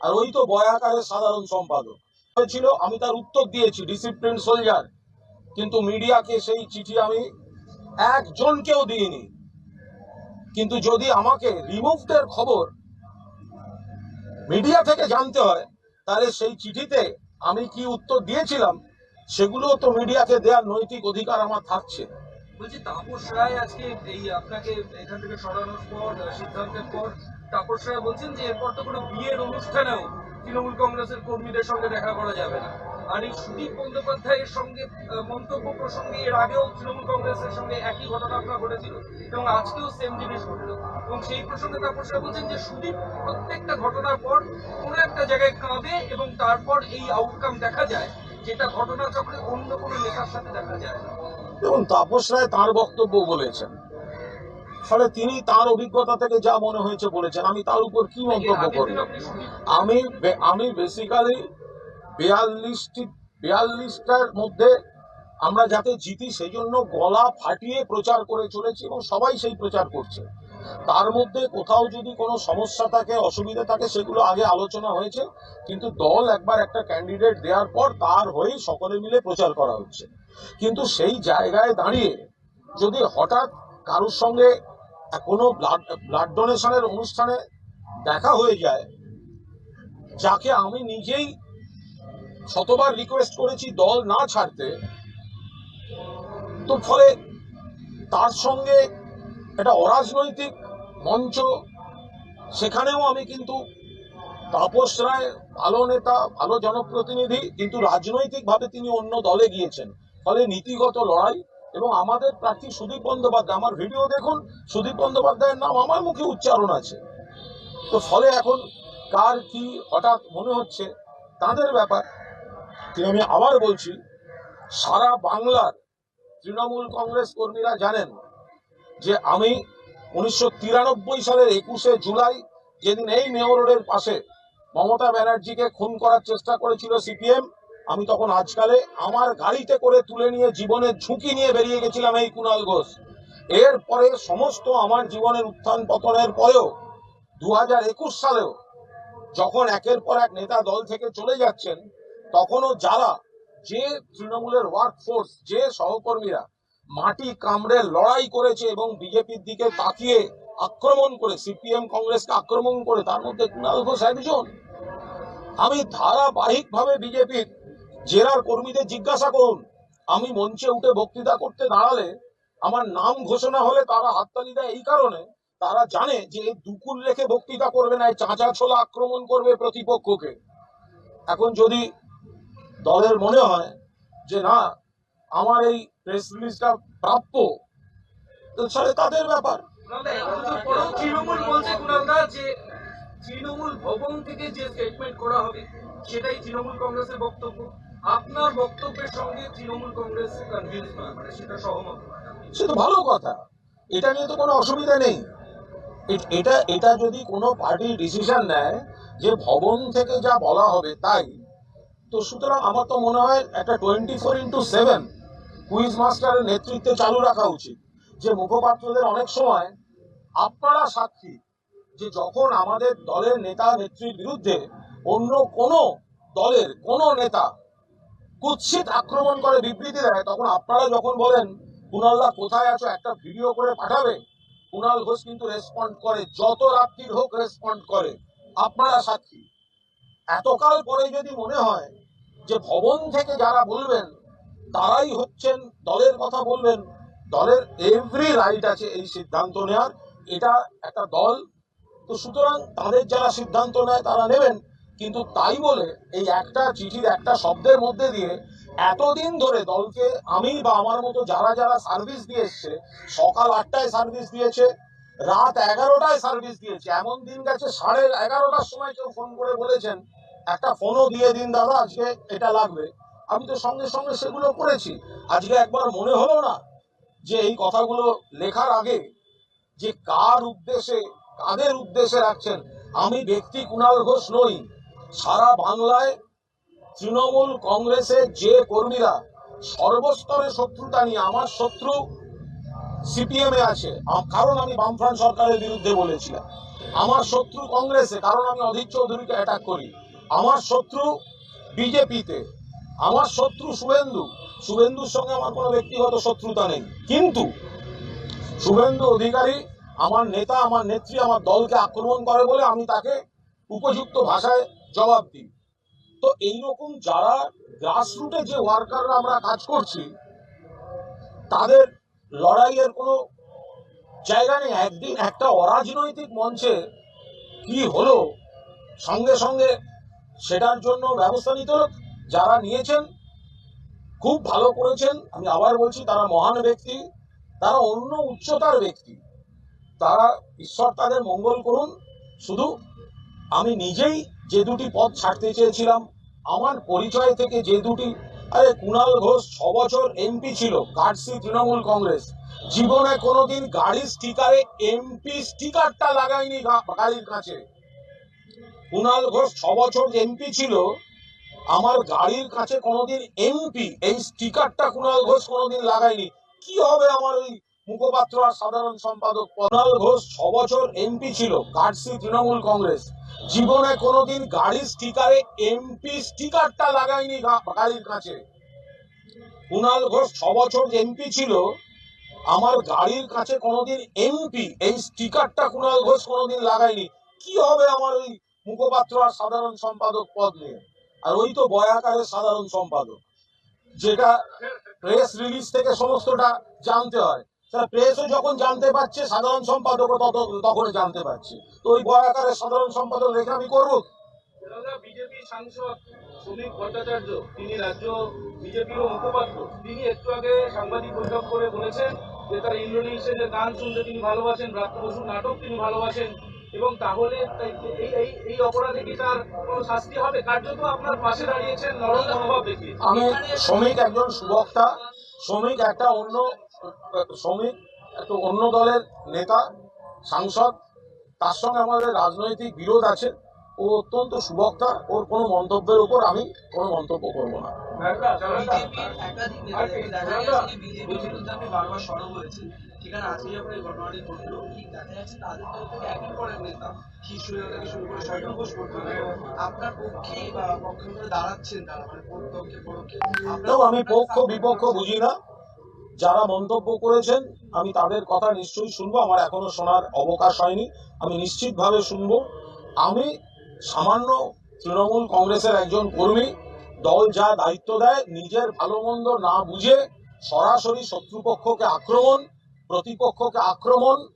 আর ওই তো বয়াকারের সাধারণ সম্পাদক। হয়েছিল আমি তার উত্তর দিয়েছি ডিসিপ্লিন সোলজার কিন্তু মিডিয়াকে সেই চিঠি আমি একজনকেও দিইনি। কিন্তু যদি আমাকে রিমুভদের খবর মিডিয়া থেকে জানতে হয়, তাহলে সেই চিঠিতে আমি কি উত্তর দিয়েছিলাম সেগুলো তো মিডিয়াকে দেওয়ার নৈতিক অধিকার আমার থাকছে। বলছি, তাপস রায় আজকে এই আপনাকে এখান থেকে সরানোর পর, সিদ্ধান্তের পর তাপস রায় বলছেন যে এরপর তো কোনো বিয়ের অনুষ্ঠানেও তৃণমূল কংগ্রেসের কর্মীদের সঙ্গে দেখা করা যাবে না। আর এই সুদীপ বন্দ্যোপাধ্যায়ের সঙ্গে মন্তব্য প্রসঙ্গে এর আগেও তৃণমূল কংগ্রেসের সঙ্গে একই ঘটনা ঘটেছিল এবং আজকেও সেম জিনিস ঘটলো। এবং সেই প্রসঙ্গে তাপস বলছেন যে সুদীপ প্রত্যেকটা ঘটনার পর কোনো একটা জায়গায় কাঁদে এবং তারপর এই আউটকাম দেখা যায় যেটা ঘটনা চক্রে অন্য কোনো নেতার সাথে দেখা যায় না। এবং তাপস রায় তাঁর বক্তব্য বলেছেন। ফলে তিনি তার অভিজ্ঞতা থেকে যা মনে হয়েছে বলেছেন আমি তার উপর কি মন্তব্য করব? আমি আমি বেসিক্যালি বিয়াল্লিশটি বিয়াল্লিশটার মধ্যে আমরা যাতে জিতি সেই জন্য গলা ফাটিয়ে প্রচার করে চলেছি এবং সবাই সেই প্রচার করছে। তার মধ্যে কোথাও যদি কোনো সমস্যা থাকে অসুবিধা থাকে সেগুলো আগে আলোচনা হয়েছে কিন্তু দল একবার একটা ক্যান্ডিডেট দেওয়ার পর তার হয়েই সকলে মিলে প্রচার করা হচ্ছে। কিন্তু সেই জায়গায় দাঁড়িয়ে যদি হঠাৎ কারোর সঙ্গে কোনো ব্লাড ব্লাড ডোনেশনের অনুষ্ঠানে দেখা হয়ে যায়। যাকে আমি নিজেই শতবার রিকোয়েস্ট করেছি দল না ছাড়তে, তো ফলে তার সঙ্গে একটা অরাজনৈতিক মঞ্চ, সেখানেও আমি কিন্তু তাপস রায়, ভালো নেতা, ভালো জনপ্রতিনিধি, কিন্তু রাজনৈতিকভাবে তিনি অন্য দলে গিয়েছেন। ফলে নীতিগত লড়াই এবং আমাদের প্রার্থী সুদীপ বন্দ্যোপাধ্যায়, আমার ভিডিও দেখুন, সুদীপ বন্দ্যোপাধ্যায়ের নাম আমার মুখে উচ্চারণ আছে। তো ফলে এখন কার কি হঠাৎ মনে হচ্ছে তাদের ব্যাপার কিন্তু আমি আবার বলছি, সারা বাংলার তৃণমূল কংগ্রেস কর্মীরা জানেন যে আমি উনিশশো তিরানব্বই সালের একুশে জুলাই যেদিন এই মেয়র রোডের পাশে মমতা ব্যানার্জিকে খুন করার চেষ্টা করেছিল সিপিএম আমি তখন আজকালে আমার গাড়িতে করে তুলে নিয়ে জীবনের ঝুঁকি নিয়ে বেরিয়ে গেছিলাম এই কুণাল ঘোষ। এরপরে সমস্ত আমার জীবনের উত্থান পতনের পরেও দু হাজার একুশ সালেও যখন একের পর এক নেতা দল থেকে চলে যাচ্ছেন, তখনও যারা যে তৃণমূলের ওয়ার্ক ফোর্স যে সহকর্মীরা মাটি কামড়ে লড়াই করেছে এবং বিজেপির দিকে তাকিয়ে আক্রমণ করে, সিপিএম কংগ্রেসকে আক্রমণ করে, তার মধ্যে কুণাল ঘোষ একজন। আমি ধারাবাহিকভাবে বিজেপির জেলার কর্মীদের জিজ্ঞাসা করুন। আমি মঞ্চে উঠে বক্তৃতা করতে দাঁড়ালে আমার নাম ঘোষণা হলে তারা হাততালি দেয় এই কারণে তারা জানে যে দুকুল রেখে বক্তৃতা করবে না চাঁচা ছোলা আক্রমণ করবে প্রতিপক্ষকে। এখন যদি দলের মনে হয় যে না, আমার এই প্রেস রিলিজটা প্রাপ্য তাহলে তাদের ব্যাপার। তৃণমূল তৃণমূল ভবন থেকে যে স্টেটমেন্ট করা হবে, সেটাই তৃণমূল কংগ্রেসের বক্তব্য। আপনার বক্তব্যের সঙ্গে তৃণমূল কংগ্রেস কনভিন্স নয় মানে সেটা সহমত সে তো ভালো কথা। এটা নিয়ে তো কোনো অসুবিধা নেই। এটা এটা যদি কোনো পার্টি ডিসিশন নেয় যে ভবন থেকে যা বলা হবে তাই, তো সুতরাং আমার তো মনে হয় একটা twenty four into seven quiz মাস্টারের নেতৃত্বে চালু রাখা উচিত। যে মুখপাত্রদের অনেক সময় আপনারা সাক্ষী যে যখন আমাদের দলের নেতা নেত্রীর বিরুদ্ধে অন্য কোনো দলের কোনো নেতা কুৎসিত আক্রমণ করে বিবৃতি দেয়, তখন আপনারা যখন বলেন কুণালদা কোথায় আছো, একটা ভিডিও করে পাঠাবে কুণাল ঘোষ কিন্তু রেসপন্ড করে, যত রাত্রির হোক রেসপন্ড করে। আপনারা সাক্ষী। এতকাল পরে যদি মনে হয় যে ভবন থেকে যারা বলবেন, তারাই হচ্ছেন, দলের কথা বলবেন, দলের এভরি রাইট আছে এই সিদ্ধান্ত নেওয়ার এটা একটা দল। তো সুতরাং তাদের যারা সিদ্ধান্ত নেয়, তারা নেবেন। কিন্তু তাই বলে এই একটা চিঠির একটা শব্দের মধ্যে দিয়ে এতদিন ধরে দলকে আমি বা আমার মতো যারা যারা সার্ভিস দিয়ে এসছে সকাল আটটায় সার্ভিস দিয়েছে, রাত এগারোটায় সার্ভিস দিয়েছে, এমন দিন গেছে সাড়ে এগারোটার সময় কেউ ফোন করে বলেছেন, একটা ফোনও দিয়ে দিন দাদা, আজকে এটা লাগবে। আমি তো সঙ্গে সঙ্গে সেগুলো করেছি। আজকে একবার মনে হলো না যে এই কথাগুলো লেখার আগে যে কার উদ্দেশ্যে, কাদের উদ্দেশ্যে রাখছেন, আমি ব্যক্তি কুণাল ঘোষ নই। সারা বাংলায় তৃণমূল কংগ্রেসের যে কর্মীরা সর্বস্তরে শত্রুতা নিয়ে, আমার শত্রু সিপিএম আছে। কারণ আমি বামফ্রন্ট সরকারের বিরুদ্ধে বলেছিলাম। আমার শত্রু কংগ্রেসে, কারণ আমি অধীর চৌধুরীকে অ্যাটাক করি। আমার শত্রু বিজেপিতে, আমার শত্রু শুভেন্দু। শুভেন্দুর সঙ্গে আমার কোনো ব্যক্তিগত শত্রুতা নেই। কিন্তু শুভেন্দু অধিকারী, আমার নেতা, আমার নেত্রী, আমার দলকে আক্রমণ করে বলে আমি তাকে উপযুক্ত ভাষায় জবাব দিই তো এইরকম যারা গ্রাসরুটে যে ওয়ার্কাররা আমরা কাজ করছি, তাদের লড়াইয়ের কোনো জায়গা নেই। একদিন একটা অরাজনৈতিক মঞ্চে কি হলো, সঙ্গে সঙ্গে সেটার জন্য ব্যবস্থা নিতে হলো। যারা নিয়েছেন, খুব ভালো করেছেন। আমি আবার বলছি, তারা মহান ব্যক্তি, তারা অন্য উচ্চতার ব্যক্তি। তারা ঈশ্বর তাদের মঙ্গল করুন। শুধু আমি নিজেই যে দুটি পদ ছাড়তে চেয়েছিলাম, আমার পরিচয় থেকে যে দুটি, আরে কুণাল ঘোষ ছ বছর এমপি ছিল কাটসি তৃণমূল কংগ্রেস। জীবনে কোনোদিন গাড়ির স্টিকারে এমপি স্টিকারটা লাগায়নি গাড়ির কাছে। কুণাল ঘোষ ছ বছর এমপি ছিল, আমার গাড়ির কাছে কোনোদিন এমপি এই স্টিকারটা কুণাল ঘোষ কোনোদিন লাগায়নি কি হবে আমার ওই মুখপাত্র আর সাধারণ সম্পাদক কুণাল ঘোষ ছ বছর এমপি ছিল কাটসি তৃণমূল কংগ্রেস। জীবনে কোনোদিন গাড়ির স্টিকারে এমপি স্টিকারটা লাগায়নি গাড়ির কাছে। কুণাল ঘোষ, ছ বছর এমপি ছিল। আমার গাড়ির কাছে কোনোদিন এমপি এই স্টিকারটা কুণাল ঘোষ কোনোদিন লাগায়নি কি হবে আমার ওই মুখপাত্র আর সাধারণ সম্পাদক পদ নিয়ে? আর ওই তো বয়াকারের সাধারণ সম্পাদক, যেটা প্রেস রিলিজ থেকে সমস্তটা জানতে হয়। তাহলে প্রেসও যখন জানতে পারছে সাধারণ সম্পাদকও তত তখন জানতে পারছে। তো ওই বয়াকারের সাধারণ সম্পাদক রেখে আমি করব? বিজেপি সাংসদ ভট্টাচার্য তিনি রাজ্য বিজেপির মুখপাত্র। তিনি একটু আগে সাংবাদিক বৈঠক করে বলেছেন যে তার ইন্ডোনেশিয়ার গান শুনতে তিনি ভালোবাসেন বসুর নাটক তিনি ভালোবাসেন এবং তাহলে এই এই এই অপরাধে কি তার কোনো শাস্তি হবে? কার্যত আপনার পাশে দাঁড়িয়েছেন দেখিয়ে আমি শ্রমিক একজন সুবক্তা। শ্রমিক একটা অন্য শ্রমিক একটা অন্য দলের নেতা সাংসদ তার সঙ্গে আমাদের রাজনৈতিক বিরোধ আছে ও অত্যন্ত সুবক্তা ওর কোনো মন্তব্যের উপর আমি কোনো মন্তব্য করব না মানে আমি পক্ষ বিপক্ষ বুঝি না যারা মন্তব্য করেছেন, আমি তাদের কথা নিশ্চয়ই শুনব। আমার এখনও শোনার অবকাশ হয়নি। আমি নিশ্চিতভাবে শুনব। আমি সামান্য তৃণমূল কংগ্রেসের একজন কর্মী, দল যা দায়িত্ব দেয়, নিজের ভালো মন্দ না বুঝে সরাসরি শত্রুপক্ষকে আক্রমণ, প্রতিপক্ষকে আক্রমণ,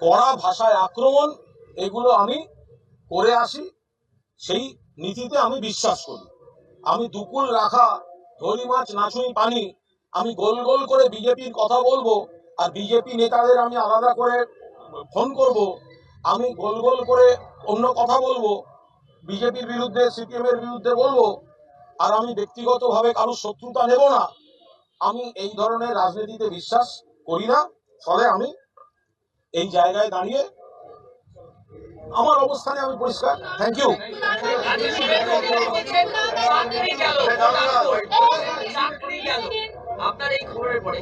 কড়া ভাষায় আক্রমণ, এগুলো আমি করে আসি। সেই নীতিতে আমি বিশ্বাস করি। আমি দুকুল রাখা, ধরি মাছ নাচুই পানি আমি গোল গোল করে বিজেপির কথা বলব আর বিজেপি নেতাদের আমি আলাদা করে ফোন করব। আমি গোল গোল করে অন্য কথা বলব। বিজেপির বিরুদ্ধে সিপিএম এর বিরুদ্ধে বলব। আর আমি ব্যক্তিগতভাবে কারোর শত্রুতা নেব না। আমি এই ধরনের রাজনীতিতে বিশ্বাস করি না। ফলে আমি এই জায়গায় দাঁড়িয়ে আমার অবস্থানে আমি পরিষ্কার। থ্যাংক ইউ চাকরি গেল। আপনার এই খবরের পরে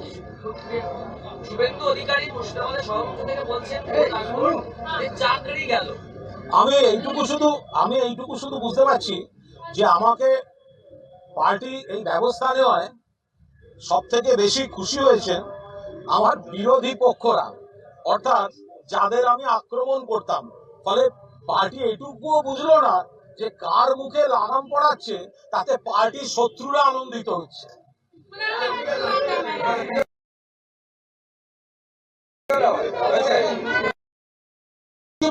শুভেন্দু অধিকারী মুর্শিদাবাদের সভাপতি থেকে বলছেন চাকরি গেল। আমি এইটুকু শুধু আমি এইটুকু শুধু বুঝতে পারছি যে আমাকে পার্টি এই ব্যবস্থা নেওয়ায় সব থেকে বেশি খুশি হয়েছেন আমার বিরোধী পক্ষরা। অর্থাৎ যাদের আমি আক্রমণ করতাম। ফলে পার্টি এইটুকুও বুঝলো না যে কার মুখে লাগাম পড়াচ্ছে তাতে পার্টির শত্রুরা আনন্দিত হচ্ছে।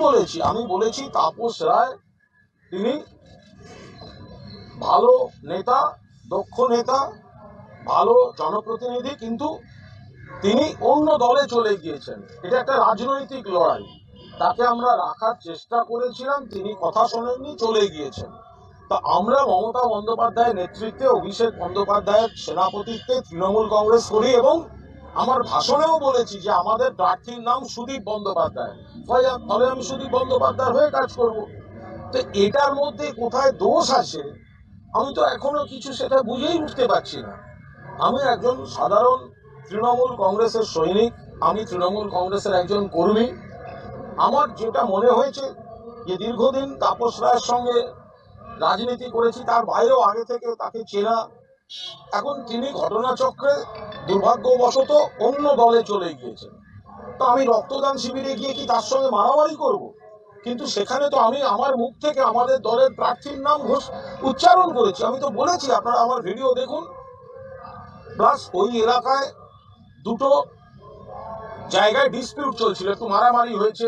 বলেছি? আমি বলেছি তাপস রায়, তিনি ভালো নেতা, দক্ষ নেতা, ভালো জনপ্রতিনিধি, কিন্তু তিনি অন্য দলে চলে গিয়েছেন। এটা একটা রাজনৈতিক লড়াই। তাকে আমরা রাখার চেষ্টা করেছিলাম, তিনি কথা শোনেননি, চলে গিয়েছেন। তা আমরা মমতা বন্দ্যোপাধ্যায়ের নেতৃত্বে, অভিষেক বন্দ্যোপাধ্যায়ের সেনাপতিত্বে তৃণমূল কংগ্রেস করি এবং আমার ভাষণেও বলেছি যে আমাদের প্রার্থীর নাম সুদীপ বন্দ্যোপাধ্যায়। ফলে আমি সুদীপ বন্দ্যোপাধ্যায় হয়ে কাজ করব। তো এটার মধ্যে কোথায় দোষ আছে, আমি তো এখনও কিছু সেটা বুঝেই উঠতে পারছি না। আমি একজন সাধারণ তৃণমূল কংগ্রেসের সৈনিক, আমি তৃণমূল কংগ্রেসের একজন কর্মী। আমার যেটা মনে হয়েছে যে দীর্ঘদিন তাপস রায়ের সঙ্গে রাজনীতি করেছি, তার বাইরেও আগে থেকে তাকে চেনা। এখন তিনি ঘটনাচক্রে দুর্ভাগ্যবশত অন্য দলে চলে গিয়েছেন। তো আমি রক্তদান শিবিরে গিয়ে কি তার সঙ্গে মারামারি করব? কিন্তু সেখানে তো আমি আমার মুখ থেকে আমাদের দলের প্রার্থীর নাম ঘোষ উচ্চারণ করেছি। আমি তো বলেছি, আপনারা আমার ভিডিও দেখুন। প্লাস ওই এলাকায় দুটো জায়গায় ডিসপিউট চলছিল, একটু মারামারি হয়েছে,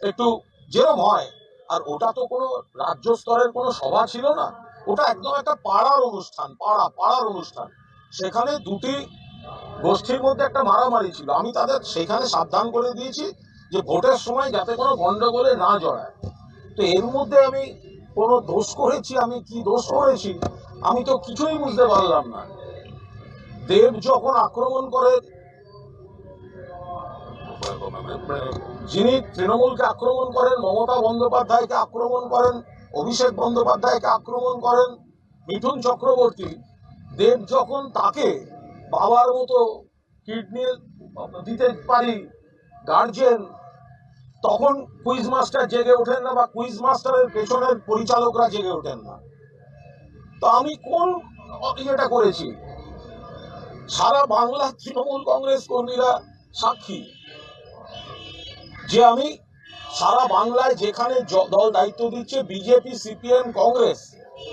একটু যেরম হয়। আর ওটা তো কোনো রাজ্য স্তরের কোনো সভা ছিল না। ওটা একদম একটা পাড়ার অনুষ্ঠান, পাড়া, পাড়ার অনুষ্ঠান। সেখানে দুটি গোষ্ঠীর মধ্যে একটা মারামারি ছিল। আমি তাদের সেখানে সাবধান করে দিয়েছি যে ভোটের সময় যাতে কোনো গন্ডগোলে না জড়ায়। তো এর মধ্যে আমি কোনো দোষ করেছি, আমি কি দোষ করেছি, আমি তো কিছুই বুঝতে পারলাম না। দেব যখন আক্রমণ করে যিনি তৃণমূলকে আক্রমণ করেন, মমতা বন্দ্যোপাধ্যায়কে আক্রমণ করেন, অভিষেক বন্দ্যোপাধ্যায়কে আক্রমণ করেন, মিঠুন চক্রবর্তী, দেব যখন তাকে বাবার মতো কিডনি দিতে পারি গার্জেন তখন কুইজ মাস্টার জেগে ওঠেন না বা কুইজ মাস্টারের পেছনের পরিচালকরা জেগে ওঠেন না। তো আমি কোন ইয়েটা করেছি? সারা বাংলা তৃণমূল কংগ্রেস কর্মীরা সাক্ষী। যে আমি সারা বাংলায় যেখানে দল দায়িত্ব দিচ্ছে বিজেপি, সিপিএম, কংগ্রেস,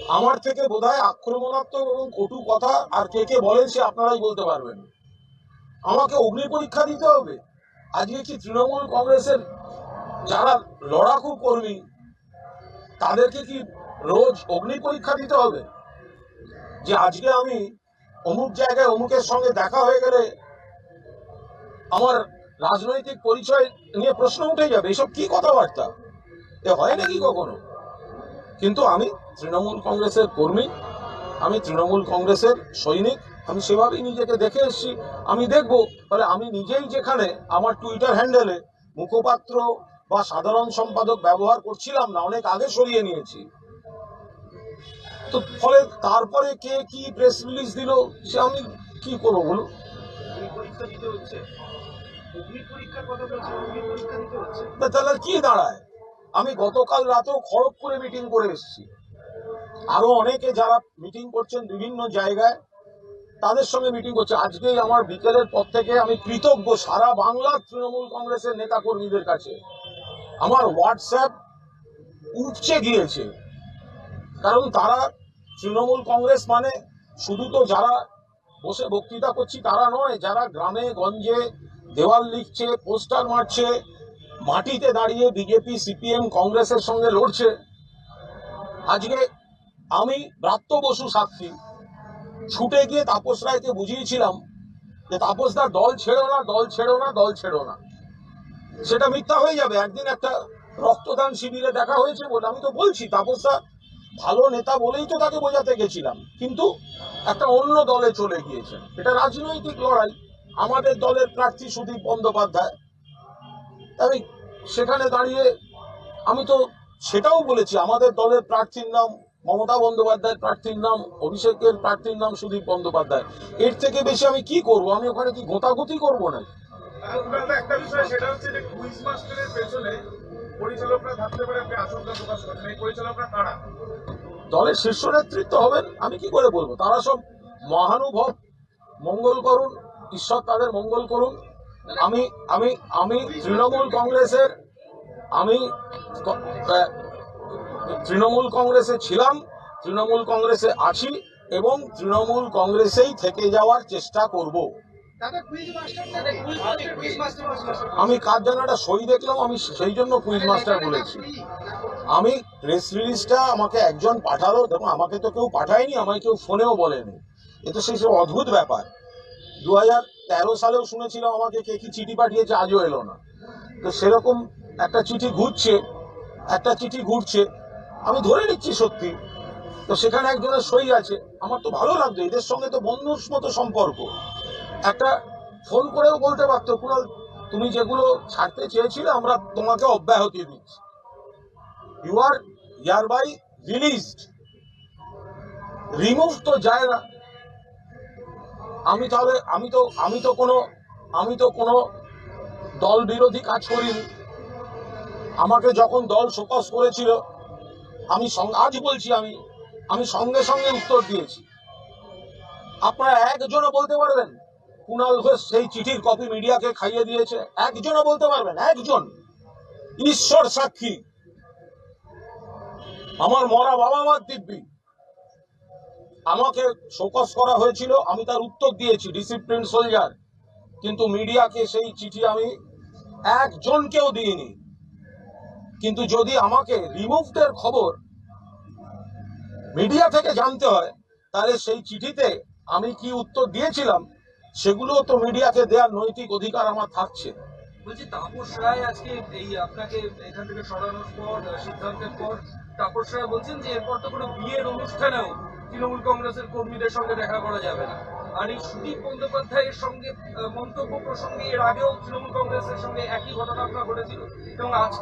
আমার থেকে বোধহয় আক্রমণাত্মক এবং কটু কথা আর কে কে বলেন সে আপনারাই বলতে পারবেন। আমাকে অগ্নি পরীক্ষা দিতে হবে। আজকে কি তৃণমূল কংগ্রেসের যারা লড়াকু কর্মী, তাদেরকে কি রোজ অগ্নি পরীক্ষা দিতে হবে? যে আজকে আমি অমুক জায়গায় অমুকের সঙ্গে দেখা হয়ে গেলে আমার রাজনৈতিক পরিচয় নিয়ে প্রশ্ন উঠে যাবে, এসব কি কথাবার্তা? এ হয় নাকি কখনো? কিন্তু আমি তৃণমূল কংগ্রেসের কর্মী, আমি তৃণমূল কংগ্রেসের সৈনিক, আমি সেভাবেই নিজেকে দেখে এসেছি। আমি দেখব, তাহলে আমি নিজেই যেখানে আমার টুইটার হ্যান্ডেলে মুখপাত্র বা সাধারণ সম্পাদক ব্যবহার করছিলাম না, অনেক আগে সরিয়ে নিয়েছি। তো ফলে তারপরে কে কি প্রেস রিলিজ দিল, সে আমি কি করব বলুন? তাহলে কি দাঁড়ায়? আমি গতকাল রাতেও খড়গপুরে মিটিং করে এসেছি। আরও অনেকে যারা মিটিং করছেন বিভিন্ন জায়গায়, তাদের সঙ্গে মিটিং করছে। আজকেই আমার বিকেলের পর থেকে আমি কৃতজ্ঞ সারা বাংলার তৃণমূল কংগ্রেসের নেতা কর্মীদের কাছে। আমার হোয়াটসঅ্যাপ উঠছে গিয়েছে। কারণ তারা তৃণমূল কংগ্রেস মানে শুধু তো যারা বসে বক্তৃতা করছি তারা নয়, যারা গ্রামে, গঞ্জে দেওয়াল লিখছে, পোস্টার মারছে, মাটিতে দাঁড়িয়ে বিজেপি, সিপিএম, কংগ্রেসের সঙ্গে লড়ছে। আজকে আমি ব্রাত্য বসু সাক্ষী। ছুটে গিয়ে তাপস রায়কে বুঝিয়েছিলাম যে তাপসদার দল ছেড়ো না, দল ছেড়ো না, দল ছেড়ো না। সেটা মিথ্যা হয়ে যাবে। একদিন একটা রক্তদান শিবিরে দেখা হয়েছে বলে আমি তো বলছি তাপসদা ভালো নেতা বলেই তো তাকে বোঝাতে গেছিলাম। কিন্তু একটা অন্য দলে চলে গিয়েছে। এটা রাজনৈতিক লড়াই। আমাদের দলের প্রার্থী সুদীপ বন্দ্যোপাধ্যায়। আমি সেখানে দাঁড়িয়ে আমি তো সেটাও বলেছি আমাদের দলের প্রার্থীর নাম মমতা বন্দ্যোপাধ্যায়ের প্রার্থীর নাম অভিষেকের প্রার্থীর নাম সুদীপ বন্দ্যোপাধ্যায়। এর থেকে বেশি আমি কি করব? আমি ওখানে কি গোতাগুতি করব না একটা বিষয় সেটা হচ্ছে যে কুইজ মাস্টারের পেছনে পরিচালকরা থাকতে পারে আপনি আশঙ্কা প্রকাশ করছেন এই পরিচালকরা কারা? দলের শীর্ষ নেতৃত্ব হবেন আমি কি করে বলব? তারা সব মহানুভব মঙ্গল করুন ঈশ্বর তাদের মঙ্গল করুন আমি আমি আমি তৃণমূল কংগ্রেসের আমি তৃণমূল কংগ্রেসে ছিলাম তৃণমূল কংগ্রেসে আছি এবং তৃণমূল কংগ্রেসেই থেকে যাওয়ার চেষ্টা করব। আমি কার যেন একটা সই দেখলাম আমি সেই জন্য কুইজ মাস্টার বলেছি। আমি প্রেস রিলিজটা আমাকে একজন পাঠালো দেখো আমাকে তো কেউ পাঠায়নি আমাকে কেউ ফোনেও বলেনি। এ তো সেই সব অদ্ভুত ব্যাপার। দু হাজার তেরো সালেও শুনেছিলাম আমাকে কে কি চিঠি পাঠিয়েছে, আজও এলো না। তো সেরকম একটা চিঠি ঘুরছে, একটা চিঠি ঘুরছে, আমি ধরে নিচ্ছি সত্যি। তো সেখানে একজনের সই আছে, আমার তো ভালো লাগতো এদের সঙ্গে তো বন্ধুর মতো সম্পর্ক। একটা ফোন করেও বলতে পারতো কুণাল তুমি যেগুলো ছাড়তে চেয়েছিলে, আমরা তোমাকে অব্যাহতি দিচ্ছি you are hereby released remove তো যায় না। আমি তাহলে, আমি তো আমি তো কোনো, আমি তো কোনো দল বিরোধী কাজ করিনি। আমাকে যখন দল শোকস করেছিল, আমি আজ বলছি আমি আমি সঙ্গে সঙ্গে উত্তর দিয়েছি। আপনারা একজনও বলতে পারবেন, কুণাল ঘোষ সেই চিঠির কপি মিডিয়াকে খাইয়ে দিয়েছে। একজনও বলতে পারবেন, একজন। ঈশ্বর সাক্ষী। আমার মরা বাবা মার দিব্যি। আমাকে শোকস করা হয়েছিল, আমি তার উত্তর দিয়েছি ডিসিপ্লিন সোলজার কিন্তু মিডিয়াকে সেই চিঠি আমি একজনকেও দিইনি। কিন্তু যদি আমাকে রিমুভদের খবর মিডিয়া থেকে জানতে হয়, তাহলে সেই চিঠিতে আমি কি উত্তর দিয়েছিলাম সেগুলো তো মিডিয়াকে দেওয়ার নৈতিক অধিকার আমার থাকছে। বলছি, তাপস রায় আজকে এই আপনাকে এখান থেকে সরানোর পর, সিদ্ধান্তের পর, তাপস রায় বলছেন যে এরপর তো কোনো বিয়ের অনুষ্ঠানেও তৃণমূল কংগ্রেসের কর্মীদের সঙ্গে দেখা করা যাবে না। আর এই সুদীপ বন্দ্যোপাধ্যায়ের সঙ্গে মন্তব্য প্রসঙ্গে এর আগেও তৃণমূল কংগ্রেসের সঙ্গে একই ঘটনা ঘটেছিল। এবং আজ